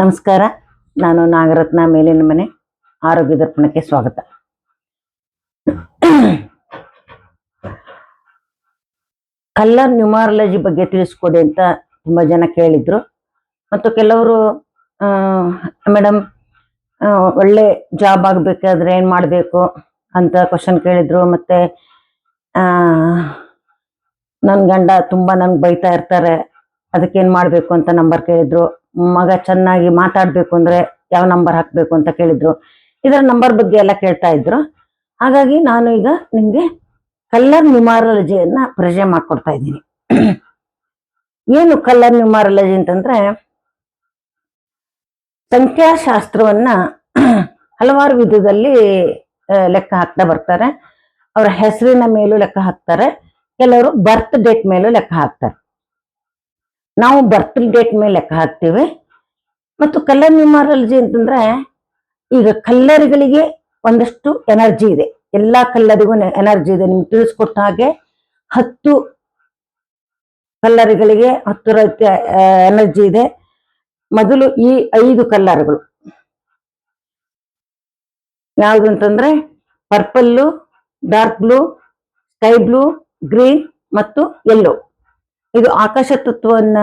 ನಮಸ್ಕಾರ. ನಾನು ನಾಗರತ್ನ ಮೇಲಿನ ಮನೆ. ಆರೋಗ್ಯ ದರ್ಪಣಕ್ಕೆ ಸ್ವಾಗತ. ಕಲ್ಲರ್ ನ್ಯೂಮಾರಲಜಿ ಬಗ್ಗೆ ತಿಳಿಸ್ಕೊಡಿ ಅಂತ ತುಂಬಾ ಜನ ಕೇಳಿದ್ರು. ಮತ್ತು ಕೆಲವರು ಮೇಡಮ್ ಒಳ್ಳೆ ಜಾಬ್ ಆಗಬೇಕಾದ್ರೆ ಏನು ಮಾಡಬೇಕು ಅಂತ ಕ್ವಶನ್ ಕೇಳಿದ್ರು. ಮತ್ತೆ ನನ್ನ ನನ್ ಗಂಡ ತುಂಬಾ ನಂಗೆ ಬೈತಾ ಇರ್ತಾರೆ. ಅದಕ್ಕೆ ಏನ್ ಮಾಡ್ಬೇಕು ಅಂತ ನಂಬರ್ ಕೇಳಿದ್ರು. ಮಗ ಚೆನ್ನಾಗಿ ಮಾತಾಡಬೇಕು ಅಂದ್ರೆ ಯಾವ ನಂಬರ್ ಹಾಕ್ಬೇಕು ಅಂತ ಕೇಳಿದ್ರು. ಇದರ ನಂಬರ್ ಬಗ್ಗೆ ಎಲ್ಲ ಕೇಳ್ತಾ ಇದ್ರು. ಹಾಗಾಗಿ ನಾನು ಈಗ ನಿಮಗೆ ಕಲ್ಲರ್ ನ್ಯೂಮಾರಾಲಜಿಯನ್ನ ಪರಿಚಯ ಮಾಡ್ಕೊಡ್ತಾ ಇದ್ದೀನಿ. ಏನು ಕಲ್ಲರ್ ನ್ಯೂಮಾರಲಜಿ ಅಂತಂದ್ರೆ ಸಂಖ್ಯಾಶಾಸ್ತ್ರವನ್ನ ಹಲವಾರು ವಿಧದಲ್ಲಿ ಲೆಕ್ಕ ಹಾಕ್ತಾ ಬರ್ತಾರೆ. ಅವರ ಹೆಸರಿನ ಮೇಲೂ ಲೆಕ್ಕ ಹಾಕ್ತಾರೆ. ಕೆಲವರು ಬರ್ತ್ ಡೇಟ್ ಮೇಲೂ ಲೆಕ್ಕ ಹಾಕ್ತಾರೆ. ನಾವು ಬರ್ತ್ ಡೇಟ್ ಮೇಲೆ ಲೆಕ್ಕ ಹಾಕ್ತೇವೆ. ಮತ್ತು ಕಲರ್ ನ್ಯೂಮಾರಾಲಜಿ ಅಂತಂದ್ರೆ ಈಗ ಕಲ್ಲರ್ಗಳಿಗೆ ಒಂದಷ್ಟು ಎನರ್ಜಿ ಇದೆ. ಎಲ್ಲಾ ಕಲ್ಲರಿಗೂ ಎನರ್ಜಿ ಇದೆ. ನಿಮ್ಗೆ ತಿಳಿಸ್ಕೊಟ್ಟ ಹಾಗೆ ಹತ್ತು ಕಲ್ಲರ್ಗಳಿಗೆ ಹತ್ತು ರೀತಿಯ ಎನರ್ಜಿ ಇದೆ. ಮೊದಲು ಈ ಐದು ಕಲ್ಲರ್ಗಳು. ಯಾವುದು ಅಂತಂದ್ರೆ purple dark blue sky blue green ಮತ್ತು ಯೆಲ್ಲೋ ಇದು ಆಕಾಶ ತತ್ವವನ್ನ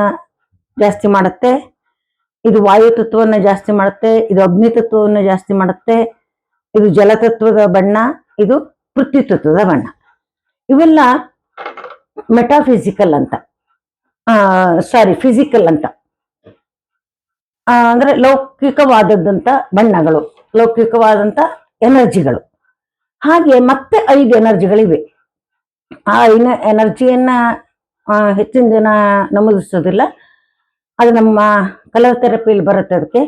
ಜಾಸ್ತಿ ಮಾಡುತ್ತೆ, ಇದು ವಾಯು ತತ್ವವನ್ನ ಜಾಸ್ತಿ ಮಾಡುತ್ತೆ, ಇದು ಅಗ್ನಿ ತತ್ವವನ್ನ ಜಾಸ್ತಿ ಮಾಡುತ್ತೆ, ಇದು ಜಲತತ್ವದ ಬಣ್ಣ, ಇದು ಪೃಥ್ವಿ ತತ್ವದ ಬಣ್ಣ. ಇವೆಲ್ಲ ಮೆಟಾಫಿಸಿಕಲ್ ಅಂತ. ಸಾರಿ ಫಿಸಿಕಲ್ ಅಂತ. ಅಂದ್ರೆ ಲೌಕಿಕವಾದದ್ದಂತ ಬಣ್ಣಗಳು, ಲೌಕಿಕವಾದಂತ ಎನರ್ಜಿಗಳು. ಹಾಗೆ ಮತ್ತೆ ಐದು ಎನರ್ಜಿಗಳಿವೆ. ಆ ಐನ ಎನರ್ಜಿಯನ್ನ ಹೆಚ್ಚಿನ ಜನ ನಮೂದಿಸೋದಿಲ್ಲ. ಅದು ನಮ್ಮ ಕಲರ್ ಥೆರಪಿಯಲ್ಲಿ ಬರುತ್ತೆ ಅದಕ್ಕೆ.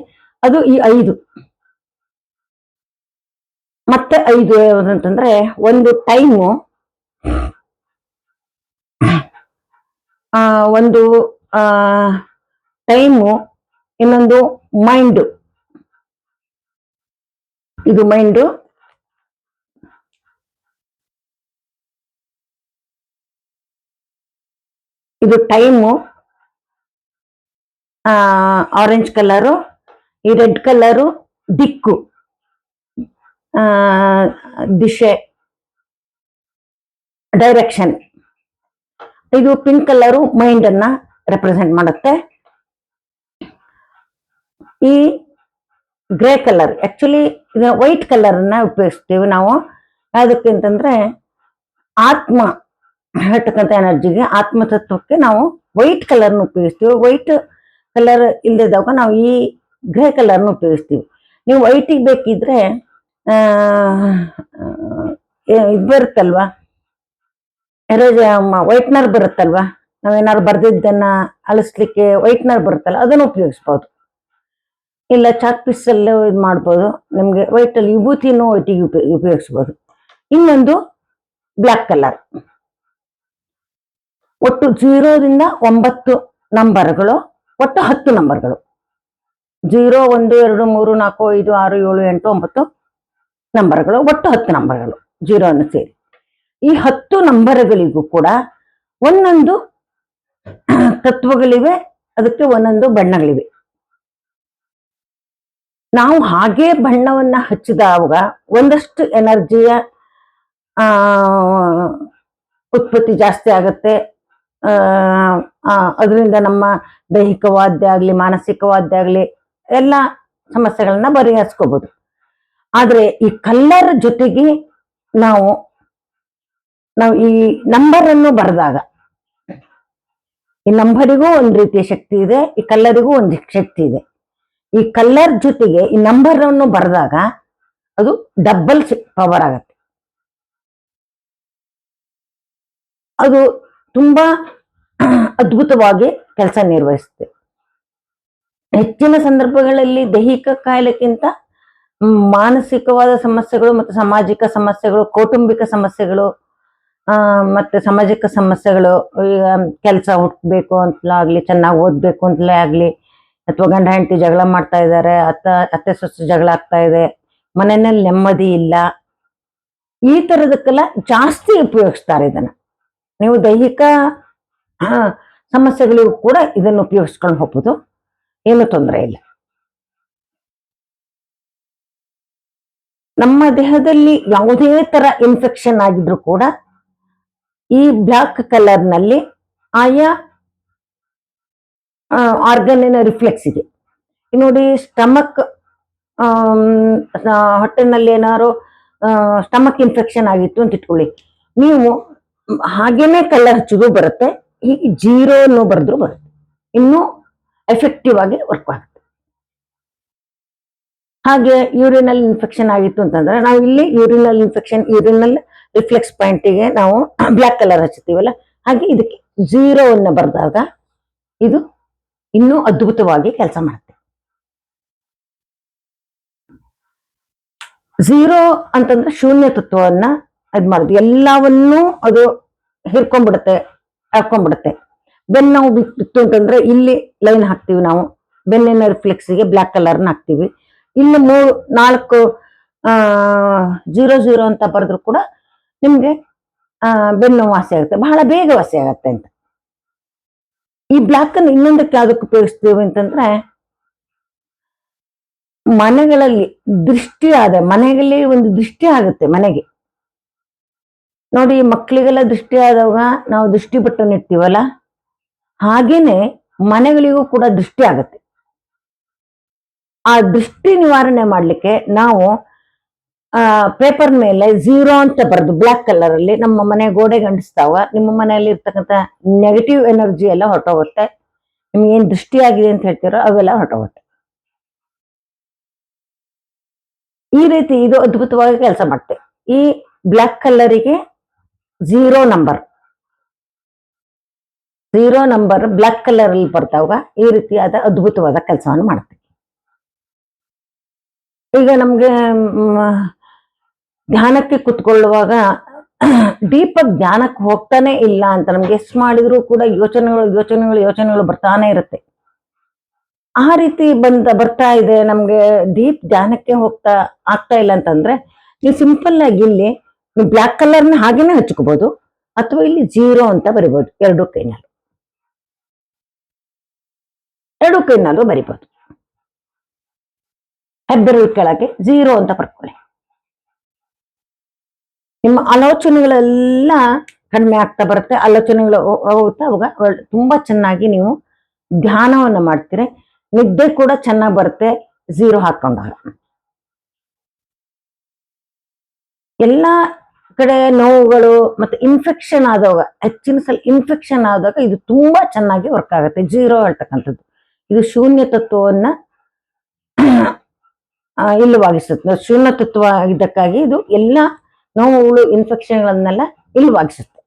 ಅದು ಈ ಐದು. ಮತ್ತೆ ಐದು ಯಾವುದಂತಂದ್ರೆ ಒಂದು ಟೈಮು. ಒಂದು ಟೈಮು, ಇನ್ನೊಂದು ಮೈಂಡು. ಇದು ಮೈಂಡು. ಇದು ಟೈಮು ಆರೆಂಜ್ ಕಲರು ಈ ರೆಡ್ ಕಲರು ದಿಕ್ಕು ದಿಶೆ ಡೈರೆಕ್ಷನ್ ಇದು ಪಿಂಕ್ ಕಲರು ಮೈಂಡ್ ರೆಪ್ರೆಸೆಂಟ್ ಮಾಡುತ್ತೆ. ಈ grey colour actually white colour ಅನ್ನ ಉಪಯೋಗಿಸ್ತೀವಿ ನಾವು. ಯಾವುದಕ್ಕೆ ಅಂತಂದ್ರೆ, ಆತ್ಮ ಹೇಳ್ತಕ್ಕಂಥ ಎನರ್ಜಿಗೆ ಆತ್ಮತತ್ವಕ್ಕೆ ನಾವು ವೈಟ್ ಕಲರ್ನ ಉಪಯೋಗಿಸ್ತೀವಿ. ವೈಟ್ ಕಲರ್ ಇಲ್ಲದಿದ್ದಾಗ ನಾವು ಈ ಗ್ರೇ ಕಲರ್ನ ಉಪಯೋಗಿಸ್ತೀವಿ. ನೀವು ವೈಟಿಗೆ ಬೇಕಿದ್ರೆ ಇದು ಬರುತ್ತಲ್ವ? ಬರುತ್ತಲ್ವಾ ವೈಟ್ನರ್ ಬರುತ್ತಲ್ವಾ? ನಾವೇನಾದ್ರು ಬರ್ದಿದ್ದನ್ನ ಅಳಿಸ್ಲಿಕ್ಕೆ ವೈಟ್ನರ್ ಬರುತ್ತಲ್ಲ, ಅದನ್ನು ಉಪಯೋಗಿಸ್ಬೋದು. ಇಲ್ಲ ಚಾಕ್ ಪೀಸಲ್ಲೂ ಇದು ಮಾಡ್ಬೋದು. ನಿಮಗೆ ವೈಟಲ್ಲಿ ವಿಭೂತಿನೂ ವೈಟಿಗೆ ಉಪಯೋಗ ಉಪಯೋಗಿಸ್ಬೋದು. ಇನ್ನೊಂದು ಬ್ಲ್ಯಾಕ್ ಕಲರ್. ಒಟ್ಟು ಜೀರೋದಿಂದ ಒಂಬತ್ತು ನಂಬರ್ಗಳು, ಒಟ್ಟು ಹತ್ತು ನಂಬರ್ಗಳು. ಜೀರೋ, ಒಂದು, ಎರಡು, ಮೂರು, ನಾಲ್ಕು, ಐದು, ಆರು, ಏಳು, ಎಂಟು, ಒಂಬತ್ತು ನಂಬರ್ಗಳು, ಒಟ್ಟು ಹತ್ತು ನಂಬರ್ಗಳು ಜೀರೋ ಸೇರಿ. ಈ ಹತ್ತು ನಂಬರ್ಗಳಿಗೂ ಕೂಡ ಒಂದೊಂದು ತತ್ವಗಳಿವೆ, ಅದಕ್ಕೆ ಒಂದೊಂದು ಬಣ್ಣಗಳಿವೆ. ನಾವು ಹಾಗೆ ಬಣ್ಣವನ್ನ ಹಚ್ಚಿದಾಗ ಒಂದಷ್ಟು ಎನರ್ಜಿಯ ಉತ್ಪತ್ತಿ ಜಾಸ್ತಿ ಆಗುತ್ತೆ ಅದರಿಂದ ನಮ್ಮ ದೈಹಿಕವಾದ್ಯ ಆಗ್ಲಿ ಮಾನಸಿಕವಾದ್ಯ ಆಗ್ಲಿ ಎಲ್ಲ ಸಮಸ್ಯೆಗಳನ್ನ ಬಗೆಹರಿಸ್ಕೋಬಹುದು ಆದ್ರೆ ಈ ಕಲ್ಲರ್ ಜೊತೆಗೆ ನಾವು ನಾವು ಈ ನಂಬರ್ ಅನ್ನು ಬರೆದಾಗ, ಈ ನಂಬರಿಗೂ ಒಂದು ರೀತಿಯ ಶಕ್ತಿ ಇದೆ, ಈ ಕಲ್ಲರಿಗೂ ಒಂದು ಶಕ್ತಿ ಇದೆ. ಈ ಕಲ್ಲರ್ ಜೊತೆಗೆ ಈ ನಂಬರ್ ಅನ್ನು ಬರೆದಾಗ ಅದು ಡಬಲ್ ಪವರ್ ಆಗತ್ತೆ. ಅದು ತುಂಬಾ ಅದ್ಭುತವಾಗಿ ಕೆಲಸ ನಿರ್ವಹಿಸುತ್ತೆ ಹೆಚ್ಚಿನ ಸಂದರ್ಭಗಳಲ್ಲಿ ದೈಹಿಕ ಕಾಯಿಲೆಗಿಂತ ಮಾನಸಿಕವಾದ ಸಮಸ್ಯೆಗಳು ಮತ್ತು ಸಾಮಾಜಿಕ ಸಮಸ್ಯೆಗಳು, ಕೌಟುಂಬಿಕ ಸಮಸ್ಯೆಗಳು ಮತ್ತೆ ಸಾಮಾಜಿಕ ಸಮಸ್ಯೆಗಳು, ಈಗ ಕೆಲಸ ಹುಟ್ಬೇಕು ಅಂತಲಾಗ್ಲಿ ಚೆನ್ನಾಗಿ ಓದಬೇಕು ಅಂತಲೇ ಆಗ್ಲಿ, ಅಥವಾ ಗಂಡ ಹೆಂಡತಿ ಜಗಳ ಮಾಡ್ತಾ ಇದ್ದಾರೆ, ಅತ್ತ, ಅತ್ತೆ ಸೊಸೆ ಜಗಳ ಆಗ್ತಾ ಇದೆ, ಮನೆಯಲ್ಲಿ ನೆಮ್ಮದಿ ಇಲ್ಲ, ಈ ತರದಕ್ಕೆಲ್ಲ ಜಾಸ್ತಿ ಉಪಯೋಗಿಸ್ತಾರೆ ಇದನ್ನ. ನೀವು ದೈಹಿಕ ಸಮಸ್ಯೆಗಳಿಗೂ ಕೂಡ ಇದನ್ನು ಉಪಯೋಗಿಸ್ಕೊಂಡು ಹೋಗ್ಬೋದು. ಏನು ತೊಂದರೆ ಇಲ್ಲ. ನಮ್ಮ ದೇಹದಲ್ಲಿ ಯಾವುದೇ ತರ ಇನ್ಫೆಕ್ಷನ್ ಆಗಿದ್ರು ಕೂಡ ಈ ಬ್ಲ್ಯಾಕ್ ಕಲರ್ನಲ್ಲಿ ಆಯಾ ಆರ್ಗನ್ನಿನ ರಿಫ್ಲೆಕ್ಸ್ ಇದೆ. ನೋಡಿ ಸ್ಟಮಕ್ ಹೊಟ್ಟೆನಲ್ಲಿ ಏನಾದ್ರು ಸ್ಟಮಕ್ ಇನ್ಫೆಕ್ಷನ್ ಆಗಿತ್ತು ಅಂತ ಇಟ್ಕೊಳ್ಳಿ. ನೀವು ಹಾಗೇನೆ ಕಲರ್ ಹಚ್ಚೋದು ಬರುತ್ತೆ. ಹೀಗೆ ಜೀರೋ ಅನ್ನೋ ಬರೆದ್ರು ಬರುತ್ತೆ. ಇನ್ನೂ ಎಫೆಕ್ಟಿವ್ ಆಗಿ ವರ್ಕ್ ಆಗುತ್ತೆ. ಹಾಗೆ ಯೂರಿನಲ್ ಇನ್ಫೆಕ್ಷನ್ ಆಗಿತ್ತು ಅಂತಂದ್ರೆ ನಾವು ಇಲ್ಲಿ ಯೂರಿನಲ್ ಇನ್ಫೆಕ್ಷನ್ ಯೂರಿನಲ್ ರಿಫ್ಲೆಕ್ಸ್ ಪಾಯಿಂಟಿಗೆ ನಾವು ಬ್ಲಾಕ್ ಕಲರ್ ಹಚ್ಚುತ್ತೀವಲ್ಲ, ಹಾಗೆ ಇದಕ್ಕೆ ಜೀರೋ ಅನ್ನ ಬರೆದಾಗ ಇದು ಇನ್ನೂ ಅದ್ಭುತವಾಗಿ ಕೆಲಸ ಮಾಡುತ್ತೆ. ಝೀರೋ ಅಂತಂದ್ರೆ ಶೂನ್ಯ ತತ್ವವನ್ನ ಇದು ಮಾಡುದು ಎಲ್ಲವನ್ನೂ ಅದು ಹಿರ್ಕೊಂಡ್ಬಿಡುತ್ತೆ. ಹಾಕೊಂಡ್ಬಿಡುತ್ತೆ. ಬೆನ್ನು ನೋವು ಬಿತ್ತು ಅಂತಂದ್ರೆ ಇಲ್ಲಿ ಲೈನ್ ಹಾಕ್ತೀವಿ ನಾವು. ಬೆನ್ನಿನ ರಿಫ್ಲೆಕ್ಸಿಗೆ ಬ್ಲಾಕ್ ಕಲರ್ನ ಹಾಕ್ತೀವಿ. ಇಲ್ಲಿ ಮೂರು, ನಾಲ್ಕು, ಆ, ಜೀರೋ ಜೀರೋ ಅಂತ ಬರೆದ್ರು ಕೂಡ ನಿಮ್ಗೆ ಬೆನ್ನು ವಾಸಿ ಆಗುತ್ತೆ. ಬಹಳ ಬೇಗ ವಾಸಿ ಆಗುತ್ತೆ ಅಂತ. ಈ ಬ್ಲಾಕ್ ಅನ್ನು ಇನ್ನೊಂದಕ್ಕೆ ಯಾವ್ದಕ್ಕೆ ಉಪಯೋಗಿಸ್ತೀವಿ ಅಂತಂದ್ರೆ, ಮನೆಗಳಲ್ಲಿ ದೃಷ್ಟಿ ಆದ ಮನೆಯಲ್ಲಿ ಒಂದು ದೃಷ್ಟಿ ಆಗುತ್ತೆ ಮನೆಗೆ. ನೋಡಿ, ಮಕ್ಕಳಿಗೆಲ್ಲ ದೃಷ್ಟಿ ಆದಾಗ ನಾವು ದೃಷ್ಟಿ ಬಟ್ಟನ್ನು ಇಡ್ತೀವಲ್ಲ? ಹಾಗೇನೆ ಮನೆಗಳಿಗೂ ಕೂಡ ದೃಷ್ಟಿ ಆಗುತ್ತೆ. ಆ ದೃಷ್ಟಿ ನಿವಾರಣೆ ಮಾಡ್ಲಿಕ್ಕೆ ನಾವು ಪೇಪರ್ ಮೇಲೆ ಝೀರೋ ಅಂತ ಬರೆದು ಬ್ಲಾಕ್ ಕಲರ್ ಅಲ್ಲಿ ನಮ್ಮ ಮನೆ ಗೋಡೆಗೆ ಅಂಟಿಸ್ತಾವ ನಿಮ್ಮ ಮನೆಯಲ್ಲಿ ಇರ್ತಕ್ಕಂಥ ನೆಗೆಟಿವ್ ಎನರ್ಜಿ ಎಲ್ಲ ಹೊರಟೋಗುತ್ತೆ. ನಿಮ್ಗೆ ಏನ್ ದೃಷ್ಟಿ ಆಗಿದೆ ಅಂತ ಹೇಳ್ತೀರೋ ಅವೆಲ್ಲ ಹೊರಟೋಗುತ್ತೆ. ಈ ರೀತಿ ಇದು ಅದ್ಭುತವಾಗಿ ಕೆಲಸ ಮಾಡುತ್ತೆ ಈ black ಕಲರಿಗೆ zero number zero number black colour ಅಲ್ಲಿ ಬರ್ತಾವಾಗ ಈ ರೀತಿಯಾದ ಅದ್ಭುತವಾದ ಕೆಲಸವನ್ನು ಮಾಡುತ್ತೆ ಈಗ ನಮಗೆ ಧ್ಯಾನಕ್ಕೆ ಕುತ್ಕೊಳ್ಳುವಾಗ ದೀಪ ಜ್ಞಾನಕ್ಕೆ ಹೋಗ್ತಾನೆ ಇಲ್ಲ ಅಂತ ನಮ್ಗೆ ಎಷ್ಟು ಮಾಡಿದ್ರು ಕೂಡ ಯೋಚನೆಗಳು ಯೋಚನೆಗಳು ಯೋಚನೆಗಳು ಬರ್ತಾನೆ ಇರುತ್ತೆ. ಆ ರೀತಿ ಬಂದ, ಬರ್ತಾ ಇದೆ ನಮ್ಗೆ ದೀಪ್ ಧ್ಯಾನಕ್ಕೆ ಹೋಗ್ತಾ, ಆಗ್ತಾ ಇಲ್ಲ ಅಂತಂದ್ರೆ ನೀವು ಸಿಂಪಲ್ ಆಗಿ ಇಲ್ಲಿ ನೀವು ಬ್ಲಾಕ್ ಕಲರ್ನ ಹಾಗೇನೆ ಹಚ್ಕೋಬಹುದು ಅಥವಾ ಇಲ್ಲಿ ಜೀರೋ ಅಂತ ಬರಿಬಹುದು ಎರಡು ಕೈನಲ್ಲೂ ಎರಡು ಕೈನಲ್ಲೂ ಬರಿಬಹುದು ಹೆಬ್ಬೆರಳು ಕೆಳಗೆ ಜೀರೋ ಅಂತ ಬರ್ಕೊಳ್ಳಿ. ನಿಮ್ಮ ಆಲೋಚನೆಗಳೆಲ್ಲ ಕಡಿಮೆ ಆಗ್ತಾ ಬರುತ್ತೆ. ಆಲೋಚನೆಗಳು ಹೋಗುತ್ತೆ ಹೋಗ್ತಾ ಅವಾಗ ತುಂಬಾ ಚೆನ್ನಾಗಿ ನೀವು ಧ್ಯಾನವನ್ನ ಮಾಡ್ತೀರಿ. ನಿದ್ದೆ ಕೂಡ ಚೆನ್ನಾಗಿ ಬರುತ್ತೆ. ಝೀರೋ ಹಾಕೊಂಡಾಗ. ಎಲ್ಲಾ ಕಡೆ ನೋವುಗಳು ಮತ್ತೆ ಇನ್ಫೆಕ್ಷನ್ ಆದಾಗ ಹೆಚ್ಚಿನ ಸಲ ಇನ್ಫೆಕ್ಷನ್ ಆದಾಗ ಇದು ತುಂಬಾ ಚೆನ್ನಾಗಿ ವರ್ಕ್ ಆಗುತ್ತೆ. ಜೀರೋ ಹೇಳ್ತಕ್ಕಂಥದ್ದು ಇದು ಶೂನ್ಯ ತತ್ವವನ್ನ ಇಲ್ಲವಾಗಿಸುತ್ತೆ. ಶೂನ್ಯ ತತ್ವ ಆಗಿದ್ದಕ್ಕಾಗಿ ಇದು ಎಲ್ಲ ನೋವುಗಳು ಇನ್ಫೆಕ್ಷನ್ಗಳನ್ನೆಲ್ಲ ಇಲ್ಲವಾಗಿಸುತ್ತೆ.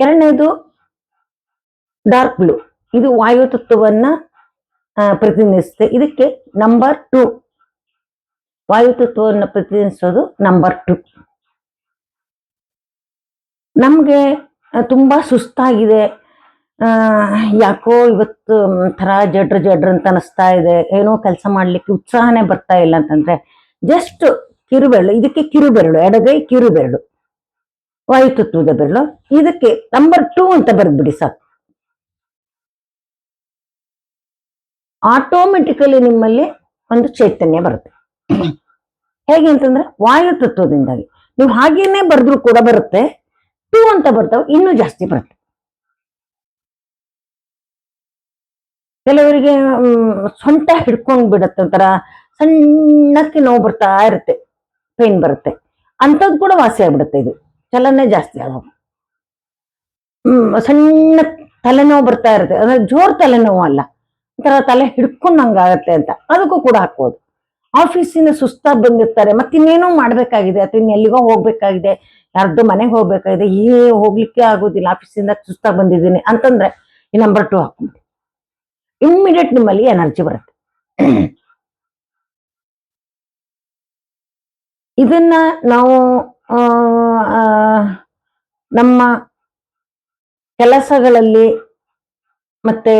ಎರಡನೇದು ಡಾರ್ಕ್ ಬ್ಲೂ ಇದು ವಾಯು ತತ್ವವನ್ನ ಪ್ರತಿನಿಧಿಸುತ್ತೆ. ಇದಕ್ಕೆ ನಂಬರ್ ಟು ವಾಯು ತತ್ವವನ್ನು ಪ್ರತಿನಿಧಿಸೋದು ನಂಬರ್ ಟು ನಮಗೆ ತುಂಬ ಸುಸ್ತಾಗಿದೆ. ಯಾಕೋ ಇವತ್ತು ಒಂಥರ ಜಡ್ರ ಜಡ್ರ ಅಂತ ಅನಿಸ್ತಾ ಇದೆ. ಏನೋ ಕೆಲಸ ಮಾಡಲಿಕ್ಕೆ ಉತ್ಸಾಹನೇ ಬರ್ತಾ ಇಲ್ಲ ಅಂತಂದ್ರೆ ಜಸ್ಟ್ ಕಿರುಬೆರಳು, ಇದಕ್ಕೆ ಕಿರುಬೆರಳು, ಎಡಗೈ ಕಿರುಬೆರಳು ವಾಯುತತ್ವದ ಬೆರಳು, ಇದಕ್ಕೆ ನಂಬರ್ ಟೂ ಅಂತ ಬರೆದ್ಬಿಡಿ ಸಾಕು. ಆಟೋಮೆಟಿಕಲಿ ನಿಮ್ಮಲ್ಲಿ ಒಂದು ಚೈತನ್ಯ ಬರುತ್ತೆ. ಹೇಗೆ ಅಂತಂದ್ರೆ ವಾಯು ತತ್ವದಿಂದಾಗಿ. ನೀವು ಹಾಗೇನೆ ಬರೆದ್ರು ಕೂಡ ಬರುತ್ತೆ, ಟೂ ಅಂತ ಬರ್ತಾವೆ, ಇನ್ನೂ ಜಾಸ್ತಿ ಬರುತ್ತೆ. ಕೆಲವರಿಗೆ ಸ್ವಂತ ಹಿಡ್ಕೊಂಡ್ ಬಿಡತ್ತೆ ಒಂಥರ, ಸಣ್ಣಕ್ಕೆ ನೋವು ಬರ್ತಾ ಇರುತ್ತೆ ಪೇನ್ ಬರುತ್ತೆ. ಅಂಥದ್ದು ಕೂಡ ವಾಸಿ ಆಗ್ಬಿಡುತ್ತೆ ಇದು. ಚಲನೆ ಜಾಸ್ತಿ ಆಗ ಸಣ್ಣ ತಲೆನೋವು ಬರ್ತಾ ಇರುತ್ತೆ. ಅಂದ್ರೆ ಜೋರ್ ತಲೆನೋವು ಅಲ್ಲ. ಒಂಥರ ತಲೆ ಹಿಡ್ಕೊಂಡಂಗಾಗತ್ತೆ ಅಂತ. ಅದಕ್ಕೂ ಕೂಡ ಹಾಕ್ಬೋದು. ಆಫೀಸಿಂದ ಸುಸ್ತಾಗಿ ಬಂದಿರ್ತಾರೆ ಮತ್ತೆ ಇನ್ನೇನೋ ಮಾಡ್ಬೇಕಾಗಿದೆ, ಅಥವಾ ಎಲ್ಲಿಗೋ ಹೋಗ್ಬೇಕಾಗಿದೆ, ಯಾರ್ದು ಮನೆಗೆ ಹೋಗ್ಬೇಕಾಗಿದೆ, ಏ, ಹೋಗ್ಲಿಕ್ಕೆ ಆಗೋದಿಲ್ಲ, ಆಫೀಸಿಂದ ಸುಸ್ತಾಗಿ ಬಂದಿದ್ದೀನಿ ಅಂತಂದ್ರೆ ಈ ನಂಬರ್ ಟು ಹಾಕೊಂಡು ಇಮ್ಮಿಡಿಯೇಟ್ ನಿಮ್ಮಲ್ಲಿ ಎನರ್ಜಿ ಬರುತ್ತೆ. ಇದನ್ನ ನಾವು ನಮ್ಮ ಕೆಲಸಗಳಲ್ಲಿ ಮತ್ತೆ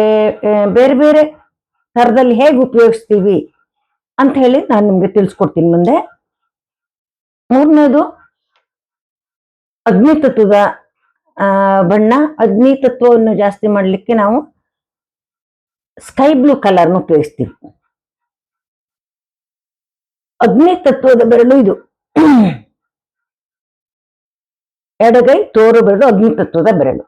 ಬೇರೆ ಬೇರೆ ಥರದಲ್ಲಿ ಹೇಗೆ ಉಪಯೋಗಿಸ್ತೀವಿ? ಅಂತ ಹೇಳಿ ನಾನು ನಿಮ್ಗೆ ತಿಳಿಸ್ಕೊಡ್ತೀನಿ ಮುಂದೆ. ಮೂರನೇದು ಅಗ್ನಿ ತತ್ವದ ಬಣ್ಣ. ಅಗ್ನಿ ತತ್ವವನ್ನು ಜಾಸ್ತಿ ಮಾಡಲಿಕ್ಕೆ ನಾವು ಸ್ಕೈ ಬ್ಲೂ ಕಲರ್ನ ಉಪಯೋಗಿಸ್ತೀವಿ. ಅಗ್ನಿ ತತ್ವದ ಬೆರಳು ಇದು. ಎಡಗೈ ತೋರು ಬೆರಳು ಅಗ್ನಿ ತತ್ವದ ಬೆರಳು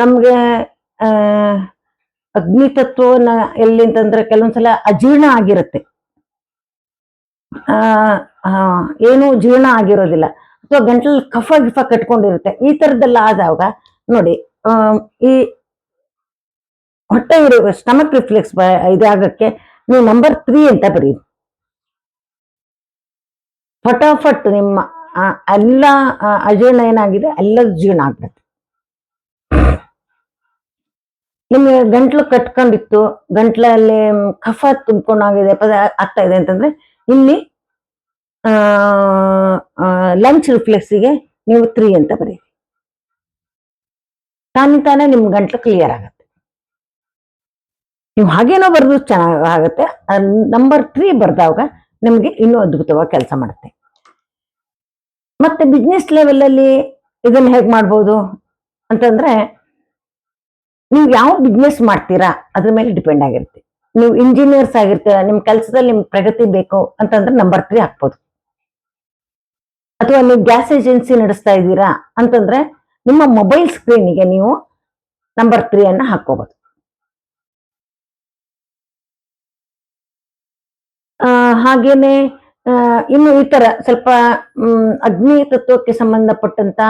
ನಮ್ಗೆ ಅಗ್ನಿ ತತ್ವವನ್ನ ಎಲ್ಲಿ ಅಂತಂದ್ರೆ ಕೆಲವೊಂದ್ಸಲ ಅಜೀರ್ಣ ಆಗಿರುತ್ತೆ. ಆ ಏನು ಜೀರ್ಣ ಆಗಿರೋದಿಲ್ಲ. ಅಥವಾ ಗಂಟಲಲ್ಲಿ ಕಫ ಗಿಫ ಕಟ್ಕೊಂಡಿರುತ್ತೆ. ಈ ತರದ್ದೆಲ್ಲ ಆದಾಗ ನೋಡಿ ಈ ಹೊಟ್ಟೆ ಇರುವ ಸ್ಟಮಕ್ ರಿಫ್ಲೆಕ್ಸ್ ಇದಾಗಕ್ಕೆ ನೀವು ನಂಬರ್ ತ್ರೀ ಅಂತ ಬರೀರಿ. ಫಟಾಫಟ್ ನಿಮ್ಮ ಎಲ್ಲ ಅಜೀರ್ಣ ಏನಾಗಿದೆ? ಎಲ್ಲ ಜೀರ್ಣ ಆಗ್ಬಿಡುತ್ತೆ. ನಿಮ್ಗೆ ಗಂಟ್ಲು ಕಟ್ಕೊಂಡಿತ್ತು, ಗಂಟ್ಲಲ್ಲಿ ಕಫ ತುಂಬಿಕೊಂಡಾಗಿದೆ ಆಗ್ತಾ ಇದೆ ಅಂತಂದ್ರೆ ಇಲ್ಲಿ ಲಂಚ್ ರಿಫ್ಲೆಕ್ಸಿಗೆ ನೀವು ತ್ರೀ ಅಂತ ಬರೀರಿ. ತಾನೇ ತಾನೇ ನಿಮ್ ಗಂಟ್ಲು ಕ್ಲಿಯರ್ ಆಗುತ್ತೆ. ನೀವು ಹಾಗೇನೋ ಬರೆದು ಚೆನ್ನಾಗಿ ಆಗುತ್ತೆ ನಂಬರ್ ತ್ರೀ ಬರ್ದಾಗ ನಿಮ್ಗೆ ಇನ್ನೂ ಅದ್ಭುತವಾಗಿ ಕೆಲಸ ಮಾಡುತ್ತೆ. ಮತ್ತೆ ಬಿಸ್ನೆಸ್ ಲೆವೆಲಲ್ಲಿ ಇದನ್ನ ಹೇಗೆ ಮಾಡ್ಬೋದು ಅಂತಂದ್ರೆ ನೀವು ಯಾವ ಬಿಸ್ನೆಸ್ ಮಾಡ್ತೀರಾ, ಅದ್ರ ಮೇಲೆ ಡಿಪೆಂಡ್ ಆಗಿರುತ್ತೆ. ನೀವು ಇಂಜಿನಿಯರ್ಸ್ ಆಗಿರ್ತೀರಾ ನಿಮ್ ಕೆಲಸದಲ್ಲಿ ನಿಮ್ ಪ್ರಗತಿ ಬೇಕು ಅಂತಂದ್ರೆ ನಂಬರ್ ತ್ರೀ ಹಾಕ್ಬೋದು ಅಥವಾ ನೀವು ಗ್ಯಾಸ್ ಏಜೆನ್ಸಿ ನಡೆಸ್ತಾ ಇದ್ದೀರಾ ಅಂತಂದ್ರೆ ನಿಮ್ಮ ಮೊಬೈಲ್ ಸ್ಕ್ರೀನಿಗೆ ನೀವು ನಂಬರ್ ತ್ರೀ ಅನ್ನ ಹಾಕೋಬಹುದು ಹಾಗೇನೆ ಇನ್ನು ಈ ತರ ಸ್ವಲ್ಪ ಅಗ್ನಿ ತತ್ವಕ್ಕೆ ಸಂಬಂಧಪಟ್ಟಂತ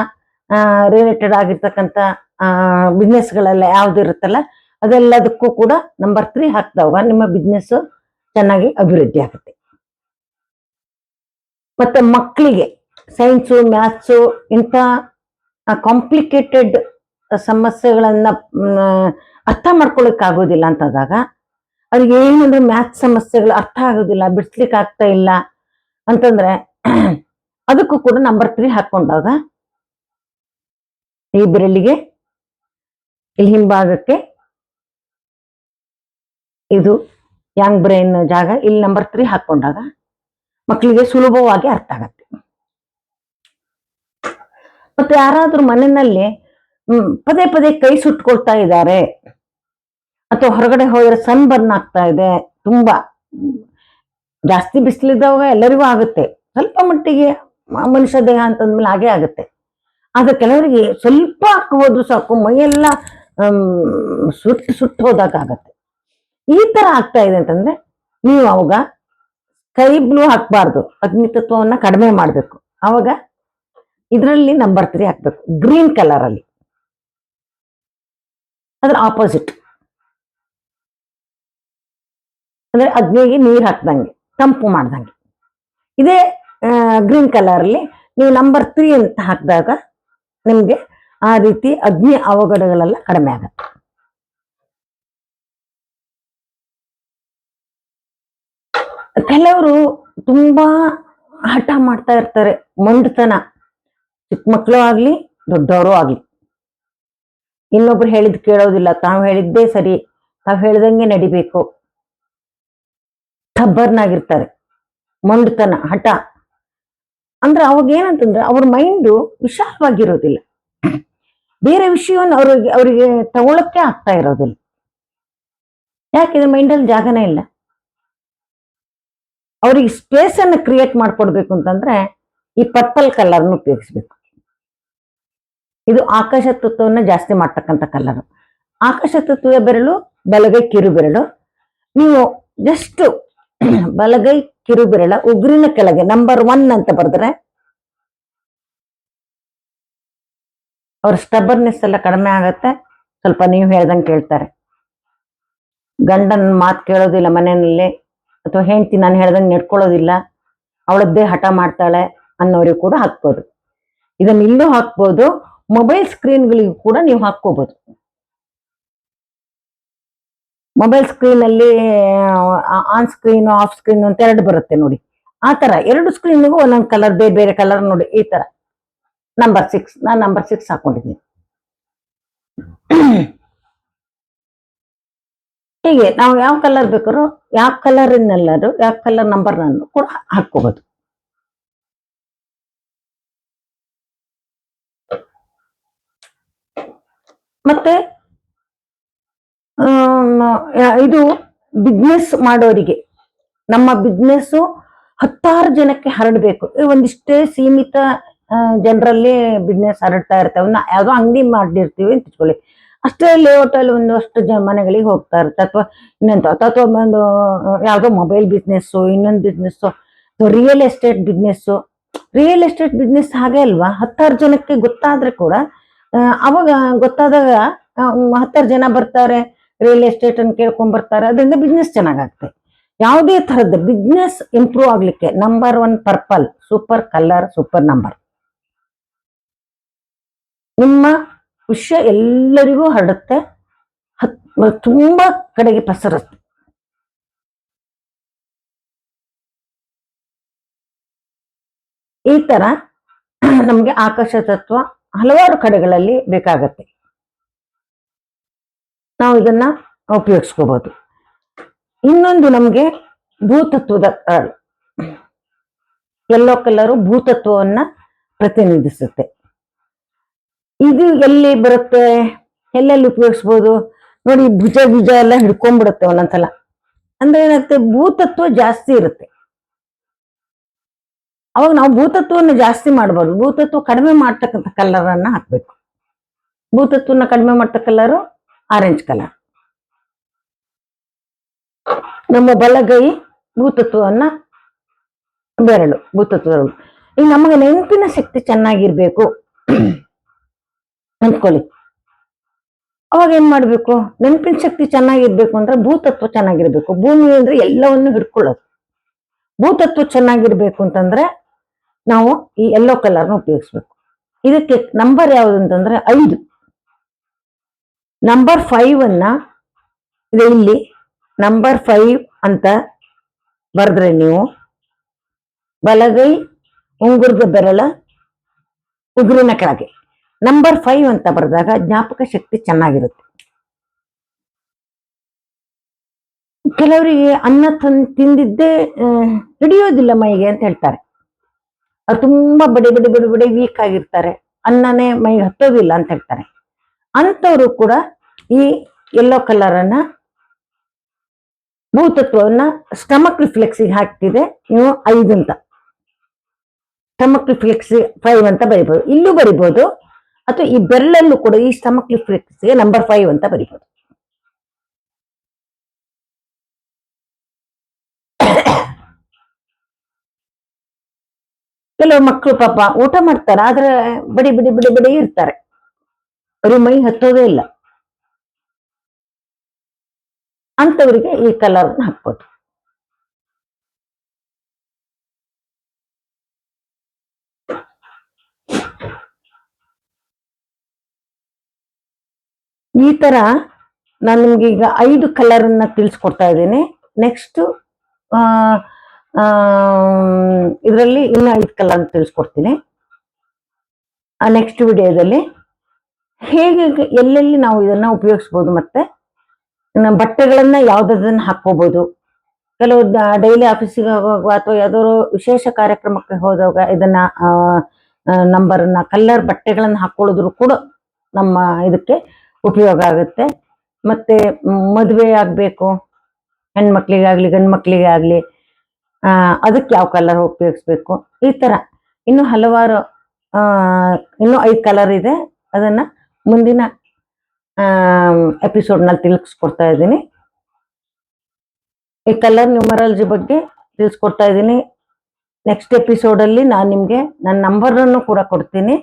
ರಿಲೇಟೆಡ್ ಆಗಿರ್ತಕ್ಕಂಥ ಬಿಸ್ನೆಸ್ಗಳೆಲ್ಲ ಯಾವ್ದು ಇರುತ್ತಲ್ಲ, ಅದೆಲ್ಲದಕ್ಕೂ ಕೂಡ ನಂಬರ್ ತ್ರೀ ಹಾಕ್ತಾವ. ನಿಮ್ಮ ಬಿಸ್ನೆಸ್ ಚೆನ್ನಾಗಿ ಅಭಿವೃದ್ಧಿ ಆಗುತ್ತೆ. ಮತ್ತೆ ಮಕ್ಕಳಿಗೆ ಸೈನ್ಸು ಮ್ಯಾಥ್ಸು ಇಂಥ ಕಾಂಪ್ಲಿಕೇಟೆಡ್ ಸಮಸ್ಯೆಗಳನ್ನ ಅರ್ಥ ಮಾಡ್ಕೊಳಕ್ ಆಗೋದಿಲ್ಲ ಅಂತಂದಾಗ ಅವ್ರಿಗೆ ಏನಂದ್ರೆ ಮ್ಯಾಥ್ಸ್ ಸಮಸ್ಯೆಗಳು ಅರ್ಥ ಆಗೋದಿಲ್ಲ, ಬಿಡಿಸ್ಲಿಕ್ಕೆ ಆಗ್ತಾ ಇಲ್ಲ ಅಂತಂದ್ರೆ, ಅದಕ್ಕೂ ಕೂಡ ನಂಬರ್ ತ್ರೀ ಹಾಕೊಂಡಾಗ ಈ ಬೆರಳಿಗೆ ಇಲ್ಲಿ ಹಿಂಭಾಗಕ್ಕೆ ಇದು ಯಾಂಗ್ ಬ್ರೈನ್ ಜಾಗ. ಇಲ್ಲಿ ನಂಬರ್ ತ್ರೀ ಹಾಕೊಂಡಾಗ ಮಕ್ಕಳಿಗೆ ಸುಲಭವಾಗಿ ಅರ್ಥ ಆಗತ್ತೆ. ಮತ್ತೆ ಯಾರಾದ್ರೂ ಮನೆಯಲ್ಲಿ ಪದೇ ಪದೇ ಕೈ ಸುಟ್ಕೊಳ್ತಾ ಇದ್ದಾರೆ ಅಥವಾ ಹೊರಗಡೆ ಹೋದ್ರೆ ಸನ್ ಬರ್ನ್ ಆಗ್ತಾ ಇದೆ, ತುಂಬಾ ಜಾಸ್ತಿ ಬಿಸಿಲಿದ್ದಾಗ ಎಲ್ಲರಿಗೂ ಆಗುತ್ತೆ. ಸ್ವಲ್ಪ ಮಟ್ಟಿಗೆ ಮನುಷ್ಯ ದೇಹ ಅಂತಂದ್ಮೇಲೆ ಹಾಗೆ ಆಗುತ್ತೆ. ಆದ್ರೆ ಕೆಲವರಿಗೆ ಸ್ವಲ್ಪ ಹಾಕುವುದು ಸಾಕು, ಮೈಯೆಲ್ಲ ಸುಟ್ಟು ಸುಟ್ಟು ಹೋದಾಗ ಆಗತ್ತೆ. ಈ ತರ ಆಗ್ತಾ ಇದೆ ಅಂತಂದ್ರೆ ನೀವು ಅವಾಗ ಕೈ ಬ್ಲೂ ಹಾಕ್ಬಾರ್ದು. ಅಗ್ನಿ ತತ್ವವನ್ನ ಕಡಿಮೆ ಮಾಡಬೇಕು. ಅವಾಗ ಇದರಲ್ಲಿ ನಂಬರ್ ತ್ರೀ ಹಾಕ್ಬೇಕು. ಗ್ರೀನ್ ಕಲರ್ ಅಲ್ಲಿ ಅದ್ರ ಆಪೋಸಿಟ್. ಅಂದ್ರೆ ಅಗ್ನಿಗೆ ನೀರು ಹಾಕ್ದಂಗೆ, ತಂಪು ಮಾಡ್ದಂಗೆ. ಇದೇ ಗ್ರೀನ್ ಕಲರ್ ಅಲ್ಲಿ ನೀವು ನಂಬರ್ ತ್ರೀ ಅಂತ ಹಾಕಿದಾಗ ನಿಮ್ಗೆ ಆ ರೀತಿ ಅಗ್ನಿ ಅವಘಡಗಳೆಲ್ಲ ಕಡಿಮೆ ಆಗತ್ತೆ. ಕೆಲವರು ತುಂಬಾ ಹಠ ಮಾಡ್ತಾ ಇರ್ತಾರೆ, ಮಂಡತನ. ಚಿಕ್ಕ ಮಕ್ಕಳು ಆಗ್ಲಿ, ದೊಡ್ಡವರು ಆಗ್ಲಿ. ಇನ್ನೊಬ್ರು ಹೇಳಿದ್ ಕೇಳೋದಿಲ್ಲ, ತಾವು ಹೇಳಿದ್ದೇ ಸರಿ, ತಾವು ಹೇಳ್ದಂಗೆ ನಡಿಬೇಕು. ಟಬ್ಬರ್ನಾಗಿರ್ತಾರೆ ಮಂಡತನ, ಹಠ. ಅಂದ್ರೆ ಅವಾಗ ಏನಂತಂದ್ರೆ ಅವ್ರ ಮೈಂಡು ವಿಶಾಲವಾಗಿರೋದಿಲ್ಲ. ಬೇರೆ ವಿಷಯವನ್ನು ಅವ್ರಿಗೆ, ಅವರಿಗೆ ತಗೊಳಕ್ಕೆ ಆಗ್ತಾ ಇರೋದಿಲ್ಲ. ಯಾಕೆಂದ್ರೆ ಮೈಂಡಲ್ಲಿ ಜಾಗನೇ ಇಲ್ಲ. ಅವ್ರಿಗೆ ಸ್ಪೇಸ್ ಅನ್ನು ಕ್ರಿಯೇಟ್ ಮಾಡ್ಕೊಡ್ಬೇಕು ಅಂತಂದ್ರೆ ಈ ಪರ್ಪಲ್ ಕಲರ್ನ ಉಪಯೋಗಿಸ್ಬೇಕು. ಇದು ಆಕಾಶ ತತ್ವವನ್ನ ಜಾಸ್ತಿ ಮಾಡ್ತಕ್ಕಂಥ ಕಲರ್ ಆಕಾಶ ತತ್ವದ ಬೆರಳು, ಬಲಗೈ ಕಿರು ಬೆರಳು ನೀವು ಜಸ್ಟ್ ಬಲಗೈ ಕಿರುಬಿರಳ ಉಗ್ರಿನ ಕೆಳಗೆ ನಂಬರ್ ಒನ್ ಅಂತ ಬರೆದ್ರೆ ಅವ್ರ ಸ್ಟಬರ್ನೆಸ್ ಎಲ್ಲ ಕಡಿಮೆ ಆಗತ್ತೆ. ಸ್ವಲ್ಪ ನೀವು ಹೇಳ್ದಂಗೆ ಕೇಳ್ತಾರೆ. ಗಂಡನ ಮಾತು ಕೇಳೋದಿಲ್ಲ ಮನೆಯಲ್ಲಿ ಅಥವಾ ಹೆಂಡತಿ ನಾನು ಹೇಳ್ದಂಗೆ ನೆಡ್ಕೊಳ್ಳೋದಿಲ್ಲ, ಅವಳದ್ದೇ ಹಠ ಮಾಡ್ತಾಳೆ ಅನ್ನೋರಿಗೆ ಕೂಡ ಹಾಕ್ಬೋದು. ಇದನ್ನ ಇಲ್ಲೂ ಹಾಕ್ಬೋದು ಮೊಬೈಲ್ ಸ್ಕ್ರೀನ್ಗಳಿಗೂ ಕೂಡ ನೀವು ಹಾಕ್ಕೋಬಹುದು ಮೊಬೈಲ್ ಸ್ಕ್ರೀನ್ ಅಲ್ಲಿ ಆನ್ ಸ್ಕ್ರೀನ್ ಆಫ್ ಸ್ಕ್ರೀನ್ ಅಂತ ಎರಡು ಬರುತ್ತೆ ನೋಡಿ. ಆ ತರ, ಎರಡು ಸ್ಕ್ರೀನ್ಗೂ ಒಂದೊಂದು ಕಲರ್ ಬೇರೆ ಬೇರೆ ಕಲರ್ ನೋಡಿ, ಈ ತರ. ನಂಬರ್ ಸಿಕ್ಸ್ ನಾನು ನಂಬರ್ ಸಿಕ್ಸ್ ಹಾಕೊಂಡಿದ್ದೀನಿ. ಹೀಗೆ, ನಾವು ಯಾವ ಕಲರ್ ಬೇಕಾದ್ರೂ, ಯಾವ ಕಲರಿನೆಲ್ಲರೂ ಯಾವ ಕಲರ್ ನಂಬರ್ ಕೂಡ ಹಾಕೋಬಹುದು ಮತ್ತೆ ಇದು ಬಿಸ್ನೆಸ್ ಮಾಡೋರಿಗೆ. ನಮ್ಮ ಬಿಸ್ನೆಸ್ ಹತ್ತಾರು ಜನಕ್ಕೆ ಹರಡಬೇಕು. ಒಂದಿಷ್ಟೇ ಸೀಮಿತ ಜನರಲ್ಲಿ ಬಿಸ್ನೆಸ್ ಹರಡ್ತಾ ಇರ್ತವೆ ನಾ ಯಾವುದೋ ಅಂಗಡಿ ಮಾಡಿರ್ತೀವಿ ಅಂತ ಇಟ್ಕೊಳ್ಳಿ. ಅಷ್ಟೇ ಲೇಔಟಲ್ಲಿ ಒಂದು ಅಷ್ಟು ಜನ ಮನೆಗಳಿಗೆ ಹೋಗ್ತಾ ಇರುತ್ತೆ. ಅಥವಾ ಇನ್ನೊಂದು, ಅಥವಾ ಒಂದು, ಯಾವುದೋ ಮೊಬೈಲ್ ಬಿಸ್ನೆಸ್ಸು ಇನ್ನೊಂದು business real estate business real estate business ಹಾಗೆ ಅಲ್ವಾ? ಹತ್ತಾರು ಜನಕ್ಕೆ ಗೊತ್ತಾದ್ರೆ ಕೂಡ ಅವಾಗ ಗೊತ್ತಾದಾಗ ಹತ್ತಾರು ಜನ ಬರ್ತಾರೆ. ರಿಯಲ್ ಎಸ್ಟೇಟ್ ಅನ್ನು ಕೇಳ್ಕೊಂಡ್ ಬರ್ತಾರೆ. ಅದರಿಂದ ಬಿಸ್ನೆಸ್ ಚೆನ್ನಾಗಾಗ್ತದೆ. ಯಾವುದೇ ತರದ್ದು ಬಿಸ್ನೆಸ್ ಇಂಪ್ರೂವ್ ಆಗ್ಲಿಕ್ಕೆ number one purple super colour super number ನಿಮ್ಮ ವಿಷಯ ಎಲ್ಲರಿಗೂ ಹರಡುತ್ತೆ. ಹತ್ ತುಂಬಾ ಕಡೆಗೆ ಪಸರುತ್ತೆ. ಈ ತರ ನಮ್ಗೆ ಆಕಾಶ ತತ್ವ ಹಲವಾರು ಕಡೆಗಳಲ್ಲಿ ಬೇಕಾಗತ್ತೆ. ನಾವು ಇದನ್ನ ಉಪಯೋಗಿಸ್ಕೋಬಹುದು ಇನ್ನೊಂದು ನಮ್ಗೆ ಭೂತತ್ವದ ಕಾಳು ಎಲ್ಲೋ ಕಲರು ಭೂತತ್ವವನ್ನ ಪ್ರತಿನಿಧಿಸುತ್ತೆ. ಇದು ಎಲ್ಲಿ ಬರುತ್ತೆ? ಎಲ್ಲೆಲ್ಲಿ ಉಪಯೋಗಿಸ್ಬೋದು? ನೋಡಿ, ಭುಜ ಭುಜ ಎಲ್ಲ ಹಿಡ್ಕೊಂಡ್ಬಿಡುತ್ತೆ ಒಂದೊಂದ್ಸಲ. ಅಂದ್ರೆ ಏನಾಗುತ್ತೆ? ಭೂತತ್ವ ಜಾಸ್ತಿ ಇರುತ್ತೆ. ಅವಾಗ ನಾವು ಭೂತತ್ವವನ್ನು ಜಾಸ್ತಿ ಮಾಡಬಾರ್ದು. ಭೂತತ್ವ ಕಡಿಮೆ ಮಾಡ್ತಕ್ಕಂಥ ಕಲರನ್ನ ಹಾಕ್ಬೇಕು. ಭೂತತ್ವನ ಕಡಿಮೆ ಮಾಡ್ತ ಕಲರು ಆರೆಂಜ್ ಕಲರ್. ನಮ್ಮ ಬಲಗೈ ಭೂತತ್ವವನ್ನ ಬೆರಳು ಭೂತತ್ವ ಈಗ ನಮಗೆ ನೆನಪಿನ ಶಕ್ತಿ ಚೆನ್ನಾಗಿರ್ಬೇಕು. ಅಂದ್ಕೊಳ್ಳಿ. ಅವಾಗ ಏನ್ ಮಾಡ್ಬೇಕು? ನೆನಪಿನ ಶಕ್ತಿ ಚೆನ್ನಾಗಿರ್ಬೇಕು ಅಂದ್ರೆ ಭೂತತ್ವ ಚೆನ್ನಾಗಿರ್ಬೇಕು. ಭೂಮಿ ಅಂದ್ರೆ ಎಲ್ಲವನ್ನು ಹಿಡ್ಕೊಳ್ಳೋದು. ಭೂತತ್ವ ಚೆನ್ನಾಗಿರ್ಬೇಕು ಅಂತಂದ್ರೆ ನಾವು ಈ ಎಲ್ಲೋ ಕಲರ್ನ ಉಪಯೋಗಿಸ್ಬೇಕು. ಇದಕ್ಕೆ ನಂಬರ್ ಯಾವುದು ಅಂತಂದ್ರೆ ಐದು. ನಂಬರ್ ಫೈವ್ ಅನ್ನ ಇದು ಇಲ್ಲಿ ನಂಬರ್ ಫೈವ್ ಅಂತ ಬರೆದ್ರೆ ನೀವು ಬಲಗೈ ಉಂಗುರದ ಬೆರಳ ಉಗುರಿನ ಕೆಳಗೆ. ನಂಬರ್ ಫೈವ್ ಅಂತ ಬರೆದಾಗ ಜ್ಞಾಪಕ ಶಕ್ತಿ ಚೆನ್ನಾಗಿರುತ್ತೆ. ಕೆಲವರಿಗೆ ಅನ್ನ ತಂದು ತಿಂದಿದ್ದೇ ಹಿಡಿಯೋದಿಲ್ಲ ಮೈಗೆ ಅಂತ ಹೇಳ್ತಾರೆ. ಅದು ತುಂಬಾ ಬಡಿ ಬಡಿ ಬಡಿ ಬಡಿ ವೀಕ್ ಆಗಿರ್ತಾರೆ. ಅನ್ನನೇ ಮೈಗೆ ಹತ್ತೋದಿಲ್ಲ ಅಂತ ಹೇಳ್ತಾರೆ. ಅಂಥವ್ರು ಕೂಡ ಈ ಯೆಲ್ಲೋ ಕಲರ್ ಅನ್ನ ಭೂತತ್ವವನ್ನ ಸ್ಟಮಕ್ ರಿಫ್ಲೆಕ್ಸಿಗೆ ಹಾಕ್ತಿದೆ. ನೀವು ಐದು ಅಂತ. ಸ್ಟಮಕ್ ರಿಫ್ಲೆಕ್ಸ್ ಫೈವ್ ಅಂತ ಬರಿಬೋದು. ಇಲ್ಲೂ ಬರಿಬೋದು. ಅಥವಾ ಈ ಬೆರಳಲ್ಲೂ ಕೂಡ ಈ ಸ್ಟಮಕ್ ರಿಫ್ಲೆಕ್ಸ್ಗೆ ನಂಬರ್ ಫೈವ್ ಅಂತ ಬರಿಬೋದು. ಕೆಲವು ಮಕ್ಕಳು ಪಾಪ ಊಟ ಮಾಡ್ತಾರೆ. ಆದ್ರೆ ಬಡಿ ಬಿಡಿ ಬಿಡಿ ಬಿಡಿ ಇರ್ತಾರೆ. ಅವ್ರಿಗೆ ಮೈ ಹತ್ತೋದೇ ಇಲ್ಲ. ಅಂತವರಿಗೆ ಈ ಕಲರ್ ಹಾಕ್ಬೋದು. ಈ ತರ ನಾನು ನಿಮ್ಗೆ ಈಗ ಐದು ಕಲರ್ ಅನ್ನ ತಿಳಿಸ್ಕೊಡ್ತಾ ಇದ್ದೇನೆ. ನೆಕ್ಸ್ಟ್ ಇದರಲ್ಲಿ ಇನ್ನೂ ಐದು ಕಲರ್ ತಿಳಿಸ್ಕೊಡ್ತೀನಿ. ನೆಕ್ಸ್ಟ್ ವಿಡಿಯೋದಲ್ಲಿ ಹೇಗೆ ಎಲ್ಲೆಲ್ಲಿ ನಾವು ಇದನ್ನ ಉಪಯೋಗಿಸ್ಬೋದು ಮತ್ತೆ? ಬಟ್ಟೆಗಳನ್ನ ಯಾವ್ದನ್ನ ಹಾಕೋಬಹುದು ಕೆಲವು ಡೈಲಿ ಆಫೀಸಿಗೆ ಹೋಗುವಾಗ ಅಥವಾ ಯಾವ್ದಾದ್ರು ವಿಶೇಷ ಕಾರ್ಯಕ್ರಮಕ್ಕೆ ಹೋದಾಗ ಇದನ್ನ ನಂಬರ್ನ ಕಲ್ಲರ್ ಬಟ್ಟೆಗಳನ್ನ ಹಾಕೊಳ್ಳೋದ್ರು ಕೂಡ ನಮ್ಮ ಇದಕ್ಕೆ ಉಪಯೋಗ ಆಗುತ್ತೆ. ಮತ್ತೆ ಮದುವೆ ಆಗ್ಬೇಕು. ಹೆಣ್ಮಕ್ಳಿಗಾಗ್ಲಿ ಗಂಡು ಮಕ್ಳಿಗೆ ಆಗ್ಲಿ ಅದಕ್ಕೆ ಯಾವ ಕಲರ್ ಉಪಯೋಗಿಸ್ಬೇಕು? ಈ ತರ. ಇನ್ನು ಹಲವಾರು ಇನ್ನು ಐದು ಕಲರ್ ಇದೆ. ಅದನ್ನ ಮುಂದಿನ ಎಪಿಸೋಡ್ನಲ್ಲಿ ತಿಳಿಸ್ಕೊಡ್ತಾ ಇದ್ದೀನಿ. ಈ ಕಲರ್ ನ್ಯೂಮರಾಲಜಿ ಬಗ್ಗೆ ತಿಳಿಸ್ಕೊಡ್ತಾ ಇದ್ದೀನಿ. ನೆಕ್ಸ್ಟ್ ಎಪಿಸೋಡಲ್ಲಿ ನಾನು ನಿಮಗೆ ನನ್ನ ನಂಬರನ್ನು ಕೂಡ ಕೊಡ್ತೀನಿ.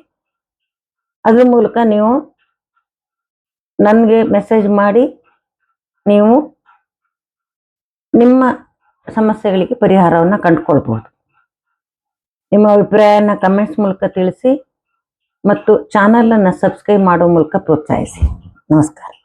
ಅದ್ರ ಮೂಲಕ ನೀವು ನನಗೆ ಮೆಸೇಜ್ ಮಾಡಿ, ನೀವು ನಿಮ್ಮ ಸಮಸ್ಯೆಗಳಿಗೆ ಪರಿಹಾರವನ್ನು ಕಂಡುಕೊಳ್ಬೋದು. ನಿಮ್ಮ ಅಭಿಪ್ರಾಯನ ಕಮೆಂಟ್ಸ್ ಮೂಲಕ ತಿಳಿಸಿ ಮತ್ತು ಚಾನಲನ್ನು ಸಬ್ಸ್ಕ್ರೈಬ್ ಮಾಡೋ ಮೂಲಕ ಪ್ರೋತ್ಸಾಹಿಸಿ. ನಮಸ್ಕಾರ.